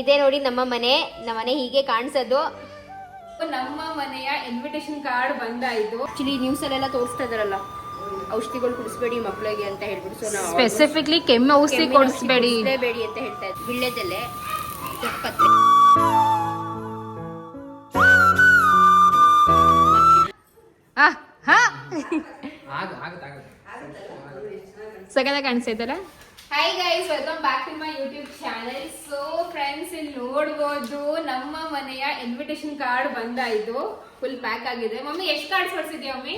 ಇದೇ ನೋಡಿ ನಮ್ಮ ಮನೆ ನಮ್ಮ ಮನೆ ಹೀಗೆ ಕಾಣಿಸೋದು. ನಮ್ಮ ಮನೆಯ ಇನ್ವಿಟೇಷನ್ ಕಾರ್ಡ್ ಬಂದಾಯ್ತು ಆಕ್ಚುಲಿ ನ್ಯೂಸ್ ಅಲ್ಲೆಲ್ಲ ತೋರಿಸ್ತಾ ಇದಾರಲ್ಲ ಔಷಧಿಗಳು ಕುಡಿಸ್ಬೇಡಿ ಮಕ್ಕಳಿಗೆ ಅಂತ ಹೇಳ್ಬಿಟ್ಟು. ಸೊ ನಾವು ಸ್ಪೆಸಿಫಿಕ್ಲಿ ಕೆಮ್ಮು ಔಷಧಿ ಕೊಡಿಸ್ಬೇಡಿ. ಅಂತ ಹೇಳ್ತಾ ಇದ್ವಿ. ಸಗದ ಕಾಣಿಸ್ತೈತಲ್ಲ hi guys welcome back to my YouTube channel so friends ಇಲ್ಲಿ ನೋಡ್ಬೋದು ನಮ್ಮ ಮನೆಯ ಇನ್ವಿಟೇಷನ್ ಕಾರ್ಡ್ ಬಂದಾಯ್ತು ಫುಲ್ ಪ್ಯಾಕ್ ಆಗಿದೆ. ಮಮ್ಮಿ ಎಷ್ಟು ಕಾರ್ಡ್ಸ್ ಬರ್ಸಿದ್ಯಾ ಮಮ್ಮಿ?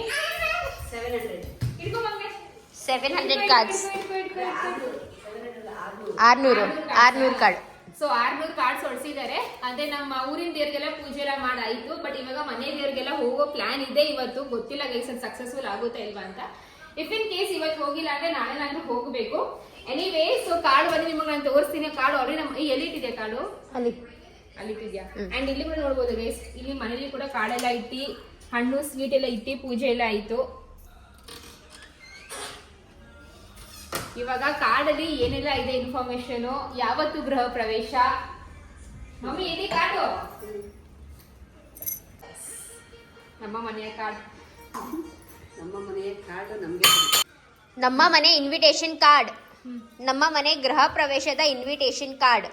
ಸೆವೆನ್ ಹಂಡ್ರೆಡ್ ಇಟ್ಕೊ ಮಮ್ಮಿ. Seven hundred cards. ಆರ್ನೂರು. ಆರ್ನೂರು ಕಾರ್ಡ್ ಸೊ ಆರ್ನೂರು ಕಾರ್ಡ್ಸ್ ಹೊಡ್ಸಿದ್ದಾರೆ. ಅದೇ ನಮ್ಮ ಊರಿನ ದೇವ್ರಿಗೆಲ್ಲ ಪೂಜೆ ಎಲ್ಲ ಮಾಡಾಯ್ತು. ಬಟ್ ಇವಾಗ ಮನೆ ದೇವ್ರಿಗೆಲ್ಲ ಹೋಗೋ ಪ್ಲಾನ್ ಇದೆ ಇವತ್ತು. ಗೊತ್ತಿಲ್ಲ ಗೈಸ್ ಅದು ಸಕ್ಸಸ್ಫುಲ್ ಆಗುತ್ತಾ ಇಲ್ವಾ ಅಂತ. ಇಫ್ ಇನ್ ಕೇಸ್ ಇವತ್ತು ಹೋಗಿಲ್ಲ ಅಂದ್ರೆ ನಾಳೆ ನಾನು ಹೋಗಬೇಕು. ಎನಿವೇ ಸೊ ಕಾರ್ಡ್ ಬಂದು ನಿಮಗೆ ನಾನು ತೋರಿಸ್ತೀನಿ. ಕಾರ್ಡ್ ಆಲ್ರೆಡಿ ನಮ್ಮ ಎಲ್ಲಿ ಇಟ್ಟಿದೆ ಕಾರ್ಡು ಅಲ್ಲಿ. ಅಲ್ಲಿ ಇಟ್ಟಿದ್ಯಾ ಅಂಡ್ ಇಲ್ಲಿ ಕೂಡ ನೋಡ್ಬೋದು ಗೈಸ್ ಇಲ್ಲಿ ಮನೇಲಿ ಕೂಡ ಕಾರ್ಡ್ ಎಲ್ಲ ಇಟ್ಟು ಹಣ್ಣು ಸ್ವೀಟ್ ಎಲ್ಲ ಇಟ್ಟು ಪೂಜೆ ಎಲ್ಲ ಆಯಿತು. ಇವಾಗ ಕಾರ್ಡಲ್ಲಿ ಏನೆಲ್ಲ ಇದೆ ಇನ್ಫಾರ್ಮೇಶನ್ ಯಾವತ್ತು ಗೃಹ ಪ್ರವೇಶ? ಮಮ್ಮಿ ಇದೆ ಕಾರ್ಡು ನಮ್ಮ ಮನೆಯ ಕಾರ್ಡ್ ನಮ್ಮ ಮನೆಯ ಕಾರ್ಡ್ ನಮಗೆ ನಮ್ಮ ಮನೆ ಇನ್ವಿಟೇಷನ್ ಕಾರ್ಡ್ ನಮ್ಮ ಮನೆ ಗೃಹ ಪ್ರವೇಶದ ಇನ್ವಿಟೇಷನ್ ಕಾರ್ಡ್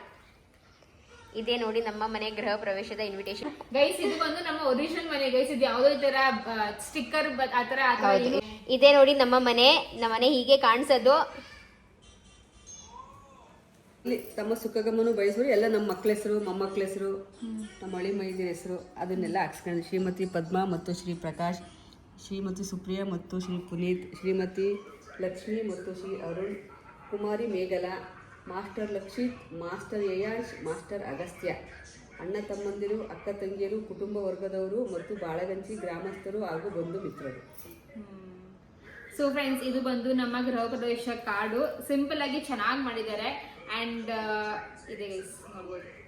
ಇದೇ ನೋಡಿ ನಮ್ಮ ಮನೆ ಗೃಹ ಪ್ರವೇಶದ ಇನ್ವಿಟೇಷನ್ ಗೈಸ್ ಇದು ಬಂದು ನಮ್ಮ ಒರಿಜಿನಲ್ ಮನೆ. ಗೈಸ್ ಇದು ಯಾವುದೋ ತರ ಸ್ಟಿಕ್ಕರ್ ಆತರ ಇದೇ. ನೋಡಿ ನಮ್ಮ ಮನೆ ನಮ್ಮ ಮನೆ ಹೀಗೆ ಕಾಣಿಸೋದು. ಇಲ್ಲಿ ತಮ್ಮ ಸುಖಗಮನು ಬಯಸೋರು ಎಲ್ಲ ನಮ್ಮ ಮಕ್ಕಳ ಹೆಸರು ಮೊಮ್ಮಕ್ಕಳ ಹೆಸರು ನಮ್ಮ ಅಳಿ ಮೈದಿನ ಹೆಸರು ಅದನ್ನೆಲ್ಲ ಹಾಕ್ಸ್ಕೊಂಡು ಶ್ರೀಮತಿ ಪದ್ಮ ಮತ್ತು ಶ್ರೀ ಪ್ರಕಾಶ್ ಶ್ರೀಮತಿ ಸುಪ್ರಿಯಾ ಮತ್ತು ಶ್ರೀ ಪುನೀತ್ ಶ್ರೀಮತಿ ಲಕ್ಷ್ಮಿ ಮತ್ತು Shri Arun. Kumari Meghala, master Lakshith, master Yayash, master Agastya. ಅಣ್ಣ ತಮ್ಮಂದಿರು, ಅಕ್ಕ ತಂಗಿಯರು, ಕುಟುಂಬ ವರ್ಗದವರು ಮತ್ತು ಬಾಳಗಂಚಿ ಗ್ರಾಮಸ್ಥರು ಹಾಗೂ ಬಂಧು ಮಿತ್ರರು. ಸೊ ಫ್ರೆಂಡ್ಸ್ ಇದು ಬಂದು ನಮ್ಮ ಗೃಹ ಪ್ರದೇಶ ಕಾರ್ಡು. ಸಿಂಪಲ್ ಆಗಿ ಚೆನ್ನಾಗಿ ಮಾಡಿದ್ದಾರೆ. ಅಂಡ್ ಇದೆ ಗೈಸ್ ನೋಡ್ಬೋದು.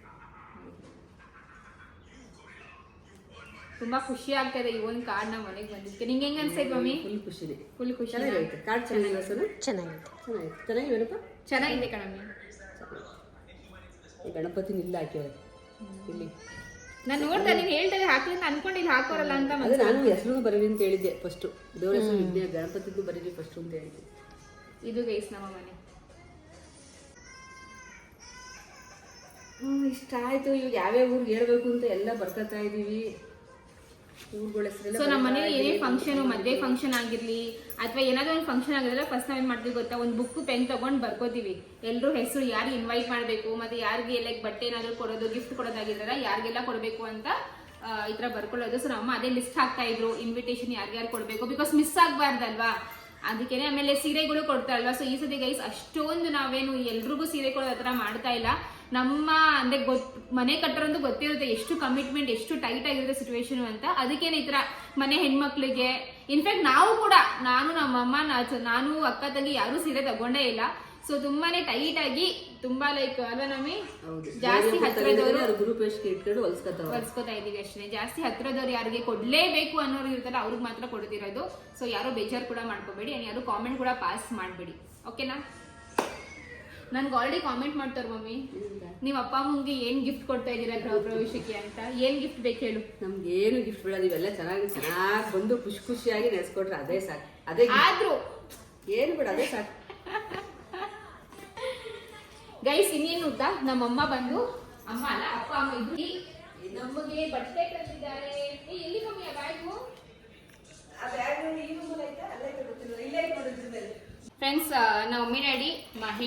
ತುಂಬಾ ಖುಷಿ ಆಗ್ತಾ ಈ ಒಂದು ಕಾರ್ಡ್ ನಮ್ಮ ಮನೆಗೆ ಬಂದಿದ್ದೆ ನಿಂಗೆ ಹೆಂಗ್ ಅನ್ಸೈತೆ ಮಮ್ಮಿ? ಫುಲ್ ಇದೆ. ಫುಲ್ ಖುಷಿ ಚೆನ್ನಾಗೈತೆ ಕಾರ್ಡ್ ಚೆನ್ನಾಗಿದೆ ಸರ್ ಚೆನ್ನಾಗಿದೆ. ಚೆನ್ನಾಗಿದೆ. ಚೆನ್ನಾಗಿವೇನಪ್ಪ ಚೆನ್ನಾಗಿದೆ ಕಣಮ್ಮಿ. ಈ ಗಣಪತಿ ನಿಲ್ಲ ಹಾಕ್ಯವ್ರೆ ಇಲ್ಲಿ. ನಾನು ನೋಡ್ತಾ ನೀನು ಹೇಳ್ತಾ ಇದ್ದೆ ಹಾಕಿ ಅಂತ ಅನ್ಕೊಂಡು ಇಲ್ಲಿ ಹಾಕೋರಲ್ಲ ಅಂತ ಅದೇ ನಾನು ಹೆಸರು ಬರೀಲಿ ಅಂತ ಹೇಳಿದ್ದೆ ಫಸ್ಟು ದೇವ್ರ ಹೆಸರು ಇದ್ದೆ ಗಣಪತಿದ್ದು ಬರೀರಿ ಫಸ್ಟು ಅಂತ ಹೇಳಿದ್ದೆ. ಇದು ಗೈಸ್ ನಮ್ಮ ಮನೆ. ಹ್ಞೂ ಇಷ್ಟ ಆಯ್ತು ಇವಾಗ ಯಾವ್ಯಾವ ಊರಿಗೆ ಹೇಳ್ಬೇಕು ಅಂತ ಎಲ್ಲ ಬರ್ಕೊತಾ ಹೆಸರೆಲ್ಲ ಸೊ ನಮ್ಮ ಮನೇಲಿ ಏನೇ ಫಂಕ್ಷನ್ ಮದ್ವೆ ಫಂಕ್ಷನ್ ಆಗಿರ್ಲಿ ಅಥವಾ ಏನಾದ್ರು ಒಂದು ಫಂಕ್ಷನ್ ಆಗಿದ್ರೆ ಫಸ್ಟ್ ನಾವೇನ್ ಮಾಡ್ತೀವಿ ಗೊತ್ತಾ? ಒಂದು ಬುಕ್ ಪೆನ್ ತಗೊಂಡ್ ಬರ್ಕೋತೀವಿ. ಎಲ್ರು ಹೆಸರು ಯಾರು ಇನ್ವೈಟ್ ಮಾಡಬೇಕು ಮತ್ತೆ ಯಾರಿಗೆ ಲೈಕ್ ಬಟ್ಟೆ ಏನಾದ್ರು ಕೊಡೋದು ಗಿಫ್ಟ್ ಕೊಡೋದಾಗಿದ್ರೆ ಯಾರಿಗೆಲ್ಲ ಕೊಡಬೇಕು ಅಂತ ಈ ತರ ಬರ್ಕೊಳ್ಳೋದು. ಸೊ ನಮ್ಮ ಅದೇ ಲಿಸ್ಟ್ ಹಾಕ್ತಾ ಇದ್ರು ಇನ್ವಿಟೇಷನ್ ಯಾರ್ಯಾರು ಕೊಡಬೇಕು ಬಿಕಾಸ್ ಮಿಸ್ ಆಗ್ಬಾರ್ದಲ್ವಾ? ಅದಕ್ಕೇನೆ ಆಮೇಲೆ ಸೀರೆಗಳು ಕೊಡ್ತಾರಲ್ವಾ? ಸೊ ಈ ಸತಿ ಗೈಸ್ ಅಷ್ಟೊಂದು ನಾವೇನು ಎಲ್ರಿಗೂ ಸೀರೆ ಕೊಡೋ ಹತ್ರ ಮಾಡ್ತಾ ಇಲ್ಲ. ನಮ್ಮ ಅಂದ್ರೆ ಗೊತ್ ಮನೆ ಕಟ್ಟರಂತೂ ಗೊತ್ತಿರುತ್ತೆ ಎಷ್ಟು ಕಮಿಟ್ಮೆಂಟ್ ಎಷ್ಟು ಟೈಟ್ ಆಗಿರುತ್ತೆ ಸಿಚುವೇಶನ್ ಅಂತ. ಅದಕ್ಕೇನೆ ಈ ತರ ಮನೆ ಹೆಣ್ಮಕ್ಳಿಗೆ ಇನ್ಫ್ಯಾಕ್ಟ್ ನಾವು ಕೂಡ ನಾನು ನಮ್ಮಮ್ಮ ನಾನು ಅಕ್ಕ ತಂಗಿ ಯಾರು ಸೀರೆ ತಗೊಂಡೇ ಇಲ್ಲ. ಸೊ ತುಂಬಾನೇ ಟೈಟ್ ಆಗಿ ತುಂಬಾ ಲೈಕ್ ಅಲ್ಲ ನಮಿ? ಜಾಸ್ತಿ ಹತ್ರದವರು ಇದೀವಿ ಅಷ್ಟೇ. ಜಾಸ್ತಿ ಹತ್ರದವ್ರು ಯಾರಿಗೆ ಕೊಡ್ಲೇಬೇಕು ಅನ್ನೋರು ಇರ್ತಾರೆ ಅವ್ರಿಗೆ ಮಾತ್ರ ಕೊಡ್ತಿರೋದು. ಸೊ ಯಾರು ಬೇಜಾರು ಕೂಡ ಮಾಡ್ಕೋಬೇಡಿ ಯಾರು ಕಾಮೆಂಟ್ ಕೂಡ ಪಾಸ್ ಮಾಡಬೇಡಿ. ಓಕೆನಾ ನನ್ಗೆ ಆಲ್ರೆಡಿ ಕಾಮೆಂಟ್ ಮಾಡ್ತಾರೆ ಮಮ್ಮಿ. ನೀವು ಅಪ್ಪ ಅಮ್ಮಂಗೆ ಏನು ಗಿಫ್ಟ್ ಕೊಡ್ತಾ ಇದ್ದೀರಾ ಗೃಹ ಪ್ರವೇಶಕ್ಕೆ ಅಂತ? ಏನು ಗಿಫ್ಟ್ ಬೇಕು ಹೇಳು. ನಮ್ಗೆ ಏನು ಗಿಫ್ಟ್ ಬಿಡೋದು ಇವೆಲ್ಲ ಚೆನ್ನಾಗಿ ಚೆನ್ನಾಗಿ ಬಂದು ಖುಷಿ ಖುಷಿಯಾಗಿ ನೆನೆಸ್ಕೊಟ್ರೆ ಅದೇ ಸರ್ ಅದೇ. ಆದ್ರೂ. ಏನು ಬಿಡ ಅದೇ ಸರ್ ಗೈಸ್ ಇನ್ನೇನು ಗೊತ್ತಾ ನಮ್ಮಮ್ಮ ಬಂದು ಅಮ್ಮ ಅಲ್ಲ ಅಪ್ಪ ಅಮ್ಮ ಇಬ್ರು ನಮಗೆ ಬಟ್ಟೆ ತಂದಿದ್ದಾರೆ ಏ, ಎಲ್ಲಿ ಮಮ್ಮಿ ಆ ಬ್ಯಾಗು ಫ್ರೆಂಡ್ಸ್ ನಾವು ಮಮ್ಮಿ ಡ್ಯಾಡಿ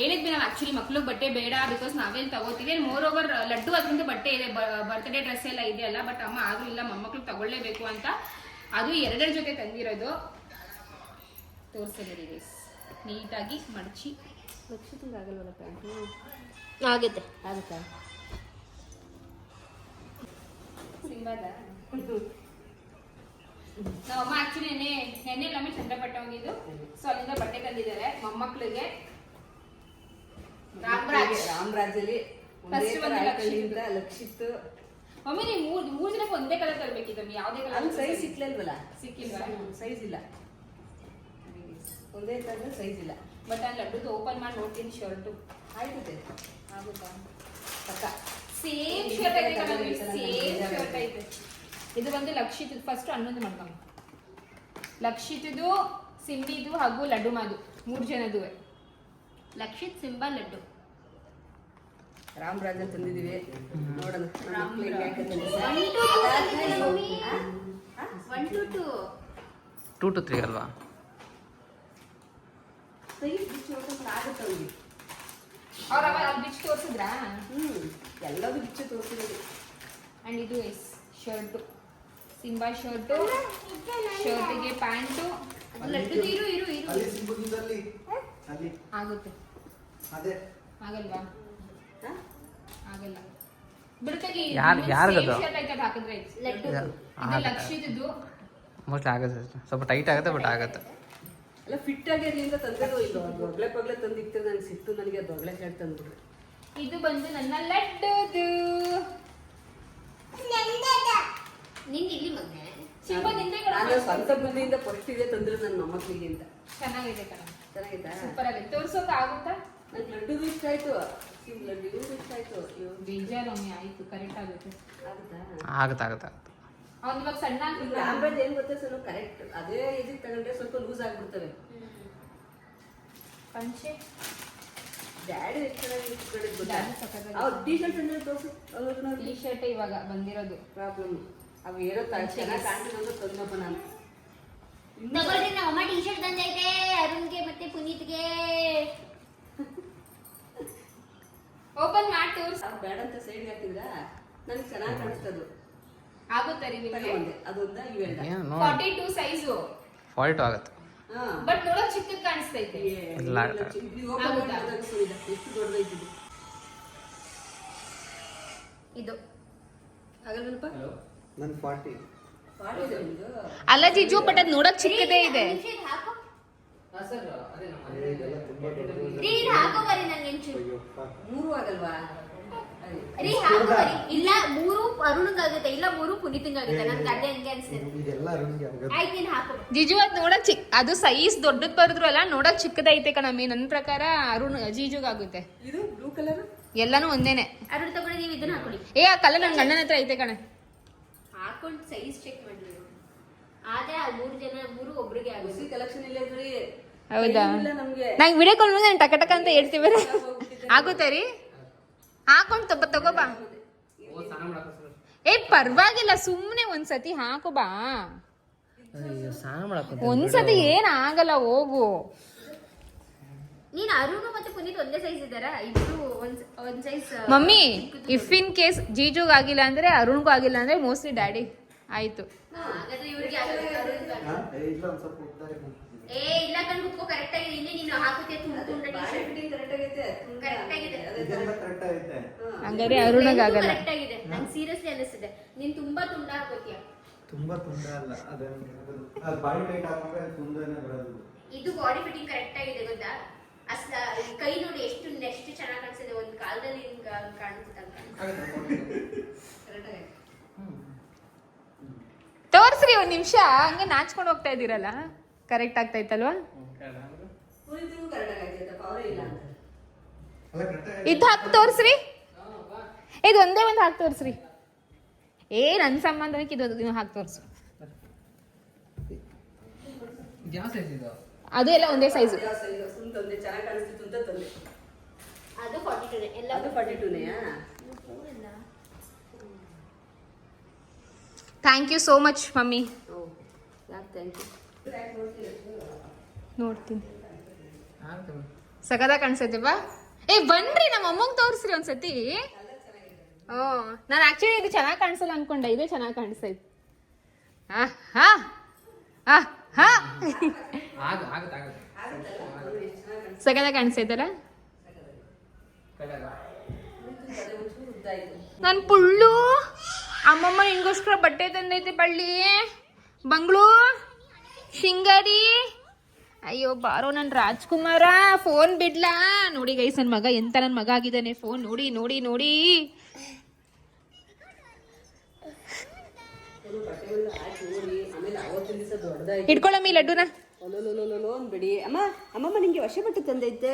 ಹೇಳಿದ್ವಿ ನಾವು ಆಕ್ಚುಲಿ ಮಕ್ಳಿಗೆ ಬಟ್ಟೆ ಬೇಡ ಬಿಕಾಸ್ ನಾವೇನು ತಗೋತೀವಿ. ಮೋರ್ ಓವರ್ ಲಡ್ಡು ಅದರಿಂದ ಬಟ್ಟೆ ಇದೆ ಬರ್ತ್ಡೇ ಡ್ರೆಸ್ ಎಲ್ಲ ಇದೆಯಲ್ಲ ಬಟ್ ಅಮ್ಮ ಆದ್ರೂ ಇಲ್ಲ ಮೊಮ್ಮಕ್ಳಿಗೆ ತಗೊಳ್ಳೇಬೇಕು ಅಂತ. ಅದು ಎರಡರ ಜೊತೆ ತಂದಿರೋದು. ತೋರಿಸ್ತೀನಿ ಗೈಸ್ ನೀಟಾಗಿ ಮಡಚಿ. ಆಗಲ್ವಲ್ಲ ಪ್ಯಾಂಟು ಆಗುತ್ತೆ. ಆಗುತ್ತೆ? ಸಿಂಬಾದ? ನಮ್ಮಮ್ಮ ಆಕ್ಚುಲಿ ನೆನ್ನೆ ನೆನ್ನೆ ಎಲ್ಲಾಮೆ ಚಂದ್ರಪಟ್ಟ ಹೋಗಿದ್ದು. ಸೊ ಅಲ್ಲಿಂದ ಬಟ್ಟೆ ತಂದಿದ್ದಾರೆ. ರಾಮರಾಜ್. ರಾಮರಾಜಲ್ಲಿ ಒಂದೇ ಒಂದು ಲಕ್ಷಿತ್ ಮಮ್ಮಿ ನೀವು ಮೂರ್ ಮೂರ್ ಜನಕ್ಕೆ ಒಂದೇ ಕಲರ್ ತರಬೇಕಿತ್ತು ಯಾವ್ದೇ ಕಲರ್ ಅಲ್ಲಿ ಸೈಜ್ ಸಿಕ್ಲಲ್ವಲ್ಲ? ಸಿಕ್ಕಿಲ್ವಾ? ಸೈಜ್ ಇಲ್ಲ. ಒಂದೇ ಕಲರ್ ಸೈಜ್ ಇಲ್ಲ. ಬಟ್ ಅಲ್ಲಿ ಲಡ್ಡುದು ಓಪನ್ ಮಾಡಿ ನೋಡ್ತೀನಿ ಶರ್ಟು. ಆಯ್ತದೆ ಆಗುತ್ತಾ? ಪಕ್ಕ. ಸೇಮ್ ಶರ್ಟ್ ಐತೆ ಸೇಮ್ ಶರ್ಟ್ ಐತೆ. ಇದು ಬಂದು ಲಕ್ಷಿತ್ ಫಸ್ಟ್ ಹನ್ನೊಂದು ಮಾಡ್ಕೊಂಡು. ಲಕ್ಷಿತದು ಸಿಂಬಿದು ಹಾಗೂ ಲಡ್ಡು ಮಾದು ಮೂರು ಜನದು ಲಕ್ಷಿತ್ ಸಿಂಬಾ ಲಡ್ಡು. ರಾಮರಾಜನ್ ತಂದಿದೀವಿ ನೋಡೋಣ. Ram ತಂದಿದ್ದೀವಿ? One two two two two three ಅಲ್ವಾ? ಅವ್ರ ಅಲ್ಲಿ ಬಿಚ್ಚಿ ತೋರಿಸಿದ್ರಾ? ಹ್ಮ್. ಎಲ್ಲದೂ ಬಿಚ್ಚಿ ತೋರಿಸಿರೋದು. ಅಂಡ್ ಇದು ಎಸ್ ಶರ್ಟು ಸಿಂಬಾ ಶರ್ಟು ಶರ್ಟಿಗೆ ಪ್ಯಾಂಟು ಲಡ್ಡು ಇರು ಇರು ಇರು. ಅಲ್ಲಿ ಸಿಂಬುದಲ್ಲಿ ಅಲ್ಲಿ. ಆಗುತ್ತೆ. ಅದೇ. ಆಗಲ್ವಾ? ಹಾ? ಆಗಲ್ಲ. ಯಾರ್- ಯಾರ್ಗದು? ಶರ್ಟ್ ಹಾಕಿದ್ರೆ ಲಡ್ಡು. ಇದು ಲಕ್ಷಿತದ್ದು ಮೋಸ್ಟ್ಲಿ ಆಗುತ್ತೆ. ಸ್ವಲ್ಪ ಟೈಟ್ ಆಗುತ್ತೆ ಬಟ್ ಆಗುತ್ತೆ. ಅಲ್ಲ ಫಿಟ್ ಆಗಿ ಅಲ್ಲಿಂದ ತಂದಿರೋ ಅದು ಒಗ್ಳೆ ಪಗ್ಲೆ ತಂದಿತ್ತು ನನಗೆ ಸಿಟ್ಟು ನನಗೆ ಅದು ಒಗ್ಳೆ ಶರ್ಟ್ ತಂದ್ಬಿಡ್ರಿ ಇದು ಬಂದು ನನ್ನ ಲಡ್ಡುದು. ನಿಂಗೆ ಇಲ್ಲಿ ಮಗ್ಗೆ. ನಾನು ಸ್ವಂತ ಬುದ್ಧಿಯಿಂದ ಫಸ್ಟ್ ಇದೆ ತಂದ್ರೆ ನನ್ನ ಮೊಮ್ಮಕ್ಕಳಿಗೆ ಅಂತ. ಚೆನ್ನಾಗಿದೆ ಕಣ. ಚೆನ್ನಾಗಿತ್ತಾ ಸೂಪರ್ ಆಗಿ ತೋರಿಸೋಕೆ ಆಗುತ್ತಾ? ನಂಗೆ ಲಡ್ಡು ಇಷ್ಟ ಆಯ್ತು. ಸಿಮ್ ಲಡ್ಡು ಇವ್ರು ಇಷ್ಟ ಆಯ್ತು. ಬೇಜಾರೊಮ್ಮೆ ಆಯ್ತು ಕರೆಕ್ಟ್ ಆಗುತ್ತೆ. ಆಗುತ್ತಾ? ಆಗುತ್ತೆ ಆಗುತ್ತೆ ಆಗುತ್ತೆ. ಅವ್ನು ಇವಾಗ ಸಣ್ಣ ಈಗ ಏನು ಗೊತ್ತಾ ಸರ್ ಕರೆಕ್ಟ್ ಅದೇ ಇದಕ್ಕೆ ತಗೊಂಡ್ರೆ ಸ್ವಲ್ಪ ಲೂಸ್ ಆಗ್ಬಿಡ್ತವೆ ಪಂಚೆ? ಡ್ಯಾಡಿ ಎಷ್ಟು ಅವ್ರು ಟೀ ಶರ್ಟ್ ಅಂದ್ರೆ ತೋರ್ಸು. ಟೀ ಶರ್ಟ್ ಇವಾಗ ಬಂದಿರೋದು. ಪ್ರಾಬ್ಲಮ್ ಅವು ಏನೋ ಚೆನ್ನಾಗಿ ಕಾಣ್ತಿದೆ ಅಂತ. ತಂದಪ್ಪ ನಾನು ತಗೊಳ್ರಿ ನಮ್ಮ ಅಮ್ಮ ಟಿ ಶರ್ಟ್ ತಂದೈತೆ ಅರುಣ್ಗೆ ಮತ್ತೆ ಪುನೀತ್ಗೆ. ಓಪನ್ ಮಾಡಿ ತೋರ್ಸ. ಬೇಡ ಅಂತ ಸೈಡ್ ಹಾಕಿದ್ರ ನನಗೆ ಚೆನ್ನಾಗಿ ಕಾಣಿಸ್ತದು. ಆಗುತ್ತೆ ರೀ ನಿಮಗೆ. ಅದೊಂದ ನೋಡಿ. Forty two size forty two ಆಗುತ್ತೆ. ಹಾ. ಬಟ್ ನೋಡೋಕ್ ಚಿಕ್ಕದ್ ಕಾಣಿಸ್ತೈತೆ. ಇಲ್ಲ. ಎಷ್ಟು ದೊಡ್ಡದೈತಿ ಇದು? ಇದು. ಆಗಲ್ವಲ್ಪ ನನ್ ಫಾರ್ಟಿ ಅಲ್ಲ ಜಿಜು ಬಟ್ ಅದು ನೋಡಕ್ ಚಿಕ್ಕದೇ ಇದೆ. ಮೂರು ಆಗಲ್ವಾ? ಅದೇ. ರೀ ಹಾಕೋ ಬರಿ ಇಲ್ಲ ಮೂರು ಅರುಣ್ಗಾಗುತ್ತೆ ಇಲ್ಲ ಮೂರು ಪುನೀತ್ಗಾಗುತ್ತೆ. ನನ್ಗೆ ಅದೇ ಹಂಗೆ ಅನ್ಸುತ್ತೆ ಇದೆಲ್ಲ ಅರುಣ್ಗೆ ಆಗುತ್ತೆ ಆಯ್ತು ನೀನು ಹಾಕೋ. ಬಾ. ಜಿಜು ಅದ್ ನೋಡಕ್ ಚಿಕ್ ಅದು ಸೈಜ್ ದೊಡ್ಡದ್ ಬರೆದ್ರು ಅಲ್ಲ ನೋಡಕ್ ಚಿಕ್ಕದೈತೆ ಕಣಮ್ಮಿ ನನ್ನ ಪ್ರಕಾರ ಅರುಣ್ ಜಿಜುಗಾಗುತ್ತೆ. ಇದು ಬ್ಲೂ ಕಲರ್? ಎಲ್ಲಾನು ಒಂದೇನೆ. ಅರುಣ್ ತಗೊಳ್ಳಿ ನೀವು ಇದನ್ನ ಹಾಕೊಳ್ಳಿ. ಏ ಆ ಕಲರ್ ನನ್ ಗಂಡನ ಹತ್ರ ಐತೆ ಕಣೆ. ಹಾಕೊಂಡು ಸೈಜ್ ಚೆಕ್ ಮಾಡಿ ಆದ್ರೆ ಆ ಮೂರು ಜನ ಮೂರು ಒಬ್ರಿಗೆ ಆಗಿ ಆಗುತ್ತೆ ಕಲೆಕ್ಷನ್ ಇಲ್ಲ ಇದ್ರಿ ಹೌದಾ? ಇಲ್ಲ ನಮ್ಗೆ. ನಂಗೆ ವಿಡಿಯೋ ಕಾಲ್ ಮಾಡಿ ಟಕ ಟಕ ಅಂತ ಹೇಳ್ತೀವಿ ಆಗುತ್ತೆ ರೀ? ಹಾಕೊಂಡು ತಗೋ ತಗೋ ಬಾ. ಏ ಪರವಾಗಿಲ್ಲ ಸುಮ್ಮನೆ ಒಂದ್ಸತಿ ಹಾಕು ಬಾ. ಸ್ನಾನ ಮಾಡಕ್ಕೆ ಒಂದ್ಸತಿ ಏನ್ ಆಗಲ್ಲ ಹೋಗು. ನೀನು ಅರುಣ್ ಮತ್ತೆ ಪುನೀತ್ ಒಂದೇ ಸೈಜ್ ಇದ್ದಾರಾ ಇಬ್ರು ಒಂದ್ ಒಂದ್ size mummy if in case ಜೀಜುಗ್ ಆಗಿಲ್ಲ ಅಂದ್ರೆ ಅರುಣ್ಗೂ ಆಗಿಲ್ಲ ಅಂದ್ರೆ ಮೋಸ್ಟ್ಲಿ ಡ್ಯಾಡಿ. ಆಯ್ತು. ಹಾಗಾದ್ರೆ ಇವ್ರಿಗೆ. ಏ, ಇಲ್ಲ ಕಣ್ ಕುಕ್ಕೋ ಕರೆಕ್ಟ್ ಆಗಿದೆ. ನೀನು ಹಾಕುತ್ತೆ ಫಿಟ್ಟಿಂಗ್ ಕರೆಕ್ಟ್ ಆಗಿದೆ. ಹಂಗಾರೆ ಅರುಣಗ್ ಆಗಲ್ಲ. ಕರೆಕ್ಟ್ ಆಗಿದೆ. ನಂಗೆ ಸೀರಿಯಸ್ಲಿ ಅನಿಸ್ತಿದೆ ನೀನ್ ತುಂಬಾ ತುಂಡ ಹಾಕೋತೀಯ ತುಂಬಾ ತುಂಡ ಅಲ್ಲ ಅದೇ ಅದು ಬಾಡಿ ಟೈಟ್ ಹಾಕೊಂಡ್ರೆ ತುಂಡನೇ ಬರೋದು. ಇದು ಬಾಡಿ ಫಿಟ್ಟಿಂಗ್ ಕರೆಕ್ಟ್ ಆಗಿದೆ ಗೊತ್ತಾ? ಅಸ್ಲ ಕೈ ನೋಡಿ ಎಷ್ಟು ಎಷ್ಟು ಚೆನ್ನಾಗಿ ಕಾಣಿಸಿದೆ ಒಂದು ಕಾಲದಲ್ಲಿ ಹಿಂಗ್ ಕಾಣಿಸುತ್ತಂತ ತೋರ್ಸ್ರಿ ಒಂದ್ ನಿಮಿಷ ಹಂಗೆ ನಾಚ್ಕೊಂಡು ಹೋಗ್ತಾ ಇದ್ದೀರಲ್ಲ? ಕರೆಕ್ಟ್ ಆಗ್ತಾ ಇತ್ತಲ್ವಾ? ಇದು ಹಾಕ್ ತೋರ್ಸ್ರಿ. ಇದು ಒಂದೇ ಒಂದು ಹಾಕಿ ತೋರ್ಸ್ರಿ. ಏ ನನ್ ಸಂಬಂಧಕ್ಕೆ ಇದು ಇದು ಹಾಕಿ ತೋರ್ಸು. ಯಾವ ಸೈಜ್ ಇದು? ಅದು ಎಲ್ಲ ಒಂದೇ ಸೈಜು ಸುಮ್ ತಂದೆ. ಚೆನ್ನಾಗಿ ಕಾಣಿಸ್ತಿತ್ತು ಅಂತ ತಂದೆ. ಅದು ಫಾರ್ಟಿ ಟೂ ಎಲ್ಲ ಅದು forty ಟೂನೆಯಾ thank you so much mummy. ಓ ಯಾಕೆ ಥ್ಯಾಂಕ್ ಯು ನೋಡ್ತೀನಿ. ಸಗದ ಕಾಣಿಸೈತೆ ಬಾ ಏ ಬನ್ರಿ ನಮ್ಮ ಅಮ್ಮಂಗ್ ತೋರಿಸ್ರಿ ಒಂದ್ಸತಿ. ಓ ನಾನು ಆಕ್ಚುಲಿ ಇದು ಚೆನ್ನಾಗಿ ಕಾಣಿಸಲ್ಲ ಅನ್ಕೊಂಡೆ. ಇದೇ ಚೆನ್ನಾಗಿ ಕಾಣಿಸ್ತೈತೆ. ಹಾಂ ಹಾ ಹಾ ಹಾ? ಕಾಣಿಸ್ತೈತಲ್ಲ ನನ್ ಪುಳ್ಳು. ಅಮ್ಮಮ್ಮ ಹಿಂಗೋಸ್ಕರ ಬಟ್ಟೆ ತಂದೈತೆ ಬಳ್ಳಿ. ಬಂಗ್ಳು ಸಿಂಗರಿ ಅಯ್ಯೋ ಬಾರೋ ನನ್ ರಾಜ್ಕುಮಾರ. ಫೋನ್ ಬಿಡ್ಲಾ. ನೋಡಿ ಗೈಸ್ ನನ್ ಮಗ ಎಂತ ನನ್ ಮಗ ಆಗಿದ್ದಾನೆ. ಫೋನ್ ನೋಡಿ ನೋಡಿ ನೋಡಿ. ಹಿಡ್ಕೊಳಮ್ಮಿ ಲಡ್ಡುನ? ಬಿಡಿ ಅಮ್ಮ ಅಮ್ಮಮ್ಮ ನಿಂಗೆ ವಶ ಬಟ್ಟೆ ತಂದೈತೆ.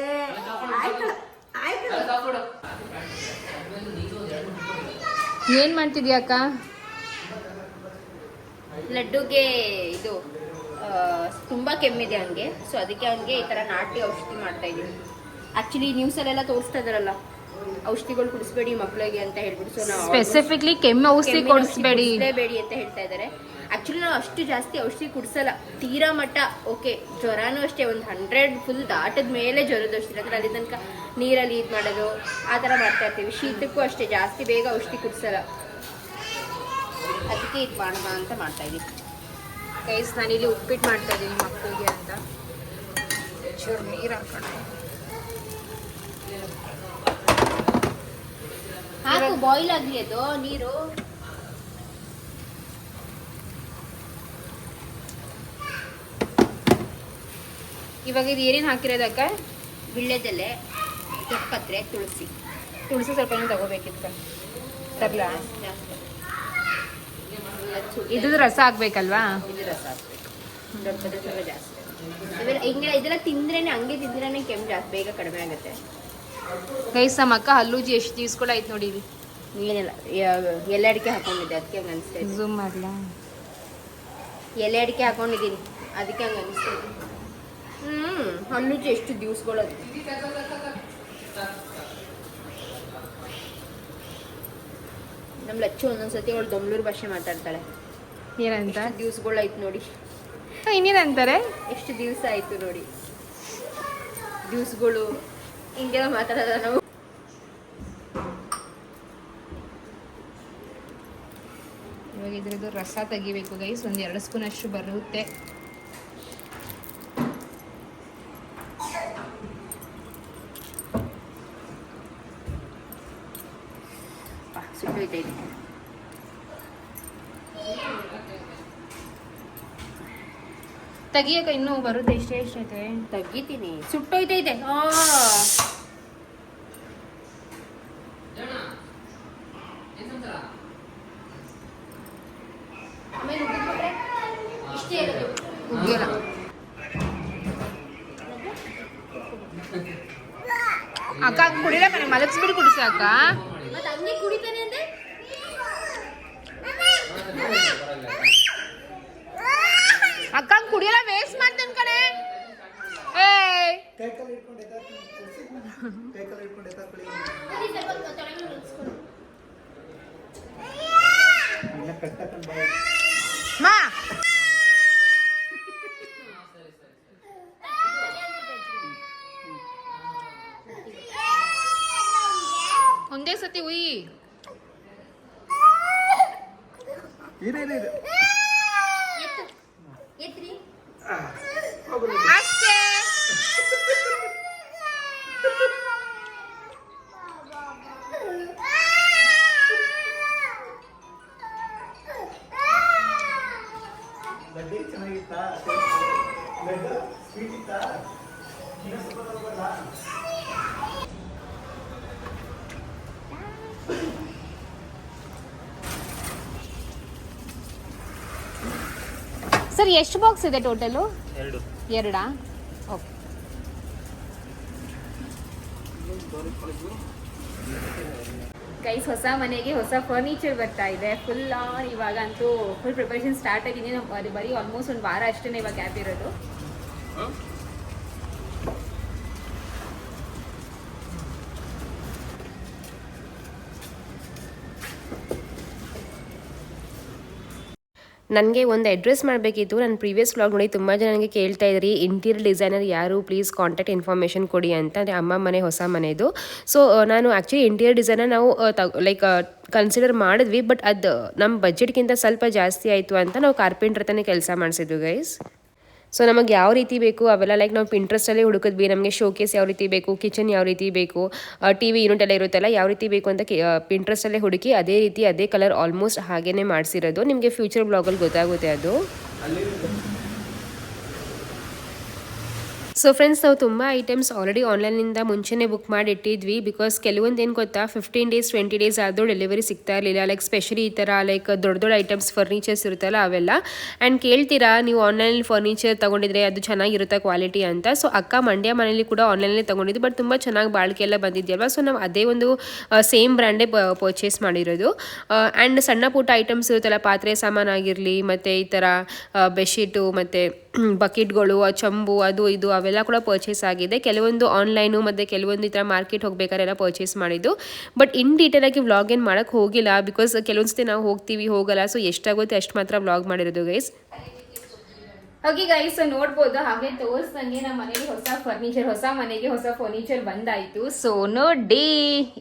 ಆಯ್ತು ಆಯ್ತು ಏನ್ ಮಾಡ್ತಿದ್ಯಾ ಅಕ್ಕ? ಲಡ್ಡುಗೆ ಇದು ತುಂಬಾ ಕೆಮ್ಮಿದೆ ಹಂಗೆ. ಸೊ ಅದಕ್ಕೆ ಹಂಗೆ ಈ ತರ ನಾಟಿ ಔಷಧಿ ಮಾಡ್ತಾ ಇದೀನಿ. ಆಕ್ಚುಲಿ ನ್ಯೂಸಲ್ಲೆಲ್ಲ ತೋರಿಸ್ತಾ ಇದಾರಲ್ಲ. ಔಷಧಿಗಳು ಕುಡಿಸ್ಬೇಡಿ ಮಕ್ಕಳಿಗೆ ಅಂತ ಹೇಳ್ಬಿಟ್ಟು ಸೊ ನಾವು ಸ್ಪೆಸಿಫಿಕ್ಲಿ ಕೆಮ್ಮು ಔಷಧಿ ಕೊಡಿಸ್ಬೇಡಿ. ಬೇಡಿ ಅಂತ ಹೇಳ್ತಾ ಇದ್ದಾರೆ ಆಕ್ಚುಲಿ ನಾವು ಅಷ್ಟು ಜಾಸ್ತಿ ಔಷಧಿ ಕುಡಿಸಲ್ಲ. ತೀರಾ ಮಟ್ಟ ಓಕೆ ಜ್ವರನೂ ಅಷ್ಟೇ ಒಂದು ಹಂಡ್ರೆಡ್ ಫುಲ್ ದಾಟದ ಮೇಲೆ ಜ್ವರದ ಔಷಧಿ. ಅಂದ್ರೆ ಅಲ್ಲಿ ತನಕ ನೀರಲ್ಲಿ ಇದು ಮಾಡೋದು ಆ ಥರ ಮಾಡ್ತಾ ಇರ್ತೀವಿ. ಶೀತಕ್ಕೂ ಅಷ್ಟೇ ಜಾಸ್ತಿ ಬೇಗ ಔಷಧಿ ಕುಡಿಸಲ್ಲ. ಅದಕ್ಕೆ ಇದು ಮಾಡೋಣ ಅಂತ ಮಾಡ್ತಾ ಇದ್ದೀವಿ ಗೈಸ್ ನಾನಿಲ್ಲಿ ಉಪ್ಪಿಟ್ಟು ಮಾಡ್ತಾ ಇದ್ದೀನಿ ಮಕ್ಕಳಿಗೆ ಅಂತ. ಚೂರು ನೀರು ಹಾಕೋಣ. ಹಾಕು ಬಾಯ್ಲ್ ಆಗಲಿ ಅದು ನೀರು. ಇವಾಗ ಇದು ಏನೇನು ಹಾಕಿರೋದಕ್ಕ ವಿಳ್ಯದೆಲೆ ಪತ್ರೆ ತುಳಸಿ. ತುಳಸಿ ಸ್ವಲ್ಪ ತಗೋಬೇಕಿತ್ತು ತರ್ಲಾ? ಇದು ರಸ ಹಾಕ್ಬೇಕಲ್ವಾ? ಇದೆಲ್ಲ ತಿಂದ್ರೇನೆ ಹಂಗೆ ತಿಂದ್ರೇನೆ ಕೆಮ್ಮು ಜಾಸ್ತಿ ಬೇಗ ಕಡಿಮೆ ಆಗುತ್ತೆ. ಗೈಸ್ ನಮ್ಮ ಅಕ್ಕ ಹಲ್ಲೂಜಿ ಎಷ್ಟು ದಿವ್ಸಗಳಾಯ್ತು ನೋಡಿ ಇಲ್ಲಿ. ಏನಿಲ್ಲ ಎಲೆ ಅಡಿಕೆ ಹಾಕೊಂಡಿದ್ದೆ ಅದಕ್ಕೆ ಹಂಗೆ ಅನಿಸ್ತೈತೆ ಝೂಮ್ ಮಾಡಲಾ? ಎಲೆ ಅಡಿಕೆ ಹಾಕೊಂಡಿದ್ದೀನಿ ಅದಕ್ಕೆ ಹಂಗೆ ಅನಿಸ್ತೈತೆ ಹ್ಞೂ ಹಲ್ಲೂಜಿ ಎಷ್ಟು ದಿವ್ಸಗಳದು ನಮ್ಮ ಲಚ್ಚು ಒಂದೊಂದ್ಸತಿ ಅವಳು ದೊಮ್ಲೂರು ಭಾಷೆ ಮಾತಾಡ್ತಾಳೆ. ಏನಂತ? ದಿವ್ಸಗಳಾಯ್ತು ನೋಡಿ. ಇನ್ನೇನಂತಾರೆ? ಎಷ್ಟು ದಿವಸ ಆಯಿತು ನೋಡಿ. ದಿವ್ಸಗಳು ಹಿಂಗೆಲ್ಲ ಮಾತಾಡೋದ ನಾವು ಇವಾಗ ಇದ್ರದ್ದು ರಸ ತೆಗಿಬೇಕು ಗೈಸ್ ಒಂದು ಎರಡು ಸ್ಪೂನ್ ಅಷ್ಟು ಬರುತ್ತೆ. ಸುಟ್ಟೋಯ್ತೈತೆ ತೆಗಿಯಕ ಇನ್ನೂ ಬರುತ್ತೆ ಇಷ್ಟೇ ಇಷ್ಟೈತೆ ತೆಗಿತೀನಿ. ಸುಟ್ಟೋಯ್ತೈತೆ. ಆ ಆಮೇಲೆ ಉಗ್ದ್ಬಿಟ್ರೆ ಇಷ್ಟೇ ಇರೋದು ಉಗ್ಗಿಲ್ಲ ಅಕ್ಕ ಕುಡಿಲ್ಲ ಕಣೆ ಮಲಗಿಸ್ಬಿಟ್ಟು ಕುಡಿಸ ಅಕ್ಕ ಮತ್ತೆ ಹಂಗೆ ಕುಡಿತಾನೆ ಅಂದ್ರೆ ಅಕ್ಕ ಕುಡಿಯಲ್ಲ ವೇಸ್ಟ್ ಮಾಡ್ತಾನೆ ಕಣೆ ಏಯ್ ಕೈ ಕಾಲು ಇಟ್ಕೊಂಡು ಎತ್ತಾಕೊಳ್ಳಿ ಕಟ್ಟಕೊಂಡು ಬಾಯ್ ಲಡ್ಡು ಚೆನ್ನಾಗಿತ್ತಾ? ಸ್ವೀಟ್ ಇತ್ತಾ ಸರ್ ಎಷ್ಟು ಬಾಕ್ಸ್ ಇದೆ ಟೋಟಲು? ಎರಡು. ಎರಡಾ? ಓಕೆ. ಗೈಸ್ ಹೊಸ ಮನೆಗೆ ಹೊಸ ಫರ್ನಿಚರ್ ಬರ್ತಾ ಇದೆ. ಫುಲ್ ಆನ್ ಇವಾಗ ಅಂತೂ ಫುಲ್ ಪ್ರಿಪರೇಷನ್ ಸ್ಟಾರ್ಟ್ ಆಗಿದೆ ಬರೀ ಆಲ್ಮೋಸ್ಟ್ ಒಂದು ವಾರ ಅಷ್ಟೇ ಇವಾಗ ಗ್ಯಾಪ್ ಇರೋದು. ನನಗೆ ಒಂದು ಅಡ್ರೆಸ್ ಮಾಡಬೇಕಿತ್ತು. ನನ್ನ ಪ್ರೀವಿಯಸ್ ವ್ಲಾಗ್ ನೋಡಿ ತುಂಬ ಜನ ನನಗೆ ಕೇಳ್ತಾ ಇದ್ರಿ ಇಂಟೀರಿಯರ್ ಡಿಸೈನರ್ ಯಾರು? ಪ್ಲೀಸ್ ಕಾಂಟ್ಯಾಕ್ಟ್ ಇನ್ಫಾರ್ಮೇಷನ್ ಕೊಡಿ ಅಂತ. ಅಂದರೆ ಅಮ್ಮ ಮನೆ, ಹೊಸ ಮನೆದು. ಸೊ ನಾನು ಆ್ಯಕ್ಚುಲಿ ಇಂಟೀರಿಯರ್ ಡಿಸೈನರ್ ನಾವು ಲೈಕ್ ಕನ್ಸಿಡರ್ ಮಾಡಿದ್ವಿ ಬಟ್ ಅದು ನಮ್ಮ ಬಜೆಟ್ಗಿಂತ ಸ್ವಲ್ಪ ಜಾಸ್ತಿ ಆಯಿತು ಅಂತ ನಾವು ಕಾರ್ಪೆಂಟ್ರ್ ಹತ್ರನೇ ಕೆಲಸ ಮಾಡಿಸಿದ್ವಿ ಗೈಸ್ ಸೊ ನಮಗೆ ಯಾವ ರೀತಿ ಬೇಕು? ಅವೆಲ್ಲ ಲೈಕ್ ನಾವು ಪಿಂಟ್ರೆಸ್ಟಲ್ಲಿ ಹುಡುಕಿದ್ವಿ. ನಮಗೆ ಶೋಕೇಸ್ ಯಾವ ರೀತಿ ಬೇಕು? ಕಿಚನ್ ಯಾವ ರೀತಿ ಬೇಕು? ಟಿ ವಿ ಯೂನಿಟ್ ಎಲ್ಲ ಇರುತ್ತಲ್ಲ ಯಾವ ರೀತಿ ಬೇಕು ಅಂತ ಪಿಂಟ್ರೆಸ್ಟಲ್ಲೇ ಹುಡುಕಿ ಅದೇ ರೀತಿ, ಅದೇ ಕಲರ್ ಆಲ್ಮೋಸ್ಟ್ ಹಾಗೇ ಮಾಡಿಸಿರೋದು. ನಿಮಗೆ ಫ್ಯೂಚರ್ ಬ್ಲಾಗಲ್ಲಿ ಗೊತ್ತಾಗುತ್ತೆ ಅದು. ಸೊ ಫ್ರೆಂಡ್ಸ್ ನಾವು ತುಂಬ ಐಟಮ್ಸ್ ಆಲ್ರೆಡಿ ಆನ್ಲೈನಿಂದ ಮುಂಚೆನೇ ಬುಕ್ ಮಾಡಿ ಇಟ್ಟಿದ್ವಿ ಬಿಕಾಸ್ ಕೆಲವೊಂದು ಏನು ಗೊತ್ತಾ? ಫಿಫ್ಟೀನ್ ಡೇಸ್ ಟ್ವೆಂಟಿ ಡೇಸ್ ಆದರೂ ಡೆಲಿವರಿ ಸಿಗ್ತಾ ಇರಲಿಲ್ಲ. ಲೈಕ್ ಸ್ಪೆಷಲಿ ಈ ಥರ ಲೈಕ್ ದೊಡ್ಡ ದೊಡ್ಡ ಐಟಮ್ಸ್ ಫರ್ನಿಚರ್ಸ್ ಇರುತ್ತಲ್ಲ ಅವೆಲ್ಲ. ಆ್ಯಂಡ್ ಕೇಳ್ತೀರಾ, ನೀವು ಆನ್ಲೈನಲ್ಲಿ ಫರ್ನಿಚರ್ ತೊಗೊಂಡಿದ್ರೆ ಅದು ಚೆನ್ನಾಗಿರುತ್ತೆ ಕ್ವಾಲಿಟಿ ಅಂತ? ಸೊ ಅಕ್ಕ ಮಂಡ್ಯ ಮನೇಲಿ ಕೂಡ ಆನ್ಲೈನಲ್ಲಿ ತೊಗೊಂಡಿದ್ದು ಬಟ್ ತುಂಬ ಚೆನ್ನಾಗಿ ಬಾಳಿಕೆ ಎಲ್ಲ ಬಂದಿದೆಯಲ್ವಾ? ಸೊ ನಾವು ಅದೇ ಒಂದು ಸೇಮ್ ಬ್ರ್ಯಾಂಡೇ ಪರ್ಚೇಸ್ ಮಾಡಿರೋದು. ಆ್ಯಂಡ್ ಸಣ್ಣ ಪುಟ್ಟ ಐಟಮ್ಸ್ ಇರುತ್ತಲ್ಲ, ಪಾತ್ರೆ ಸಾಮಾನಾಗಿರಲಿ ಮತ್ತು ಈ ಥರ ಬೆಡ್ಶೀಟು ಮತ್ತು ಬಕೆಟ್ಗಳು ಚಂಬು, ಅದು ಇದು ಅವೆಲ್ಲ ಕೂಡ ಪರ್ಚೇಸ್ ಆಗಿದೆ. ಕೆಲವೊಂದು ಆನ್ಲೈನು ಮತ್ತು ಕೆಲವೊಂದು ಈ ಥರ ಮಾರ್ಕೆಟ್ ಹೋಗ್ಬೇಕಾದ್ರೆ ಎಲ್ಲ ಪರ್ಚೇಸ್ ಮಾಡಿದ್ದು. ಬಟ್ ಇನ್ ಡೀಟೇಲಾಗಿ ವ್ಲಾಗ್ ಏನು ಮಾಡೋಕ್ಕೆ ಹೋಗಿಲ್ಲ ಬಿಕಾಸ್ ಕೆಲವೊಂದು ಸತಿ ನಾವು ಹೋಗ್ತೀವಿ, ಹೋಗಲ್ಲ. ಸೊ ಎಷ್ಟಾಗುತ್ತೆ ಅಷ್ಟು ಮಾತ್ರ ವ್ಲಾಗ್ ಮಾಡಿರೋದು ಗೈಸ್ ಓಕೆ ಗೈಸ್ ನೋಡ್ಬೋದು. ಹಾಗೆ ತೋರಿಸ್ದಂಗೆ ನಮ್ಮ ಮನೆಗೆ ಹೊಸ ಫರ್ನಿಚರ್ ಹೊಸ ಮನೆಗೆ ಹೊಸ ಫರ್ನಿಚರ್ ಬಂದಾಯಿತು. ಸೊ ನೋಡಿ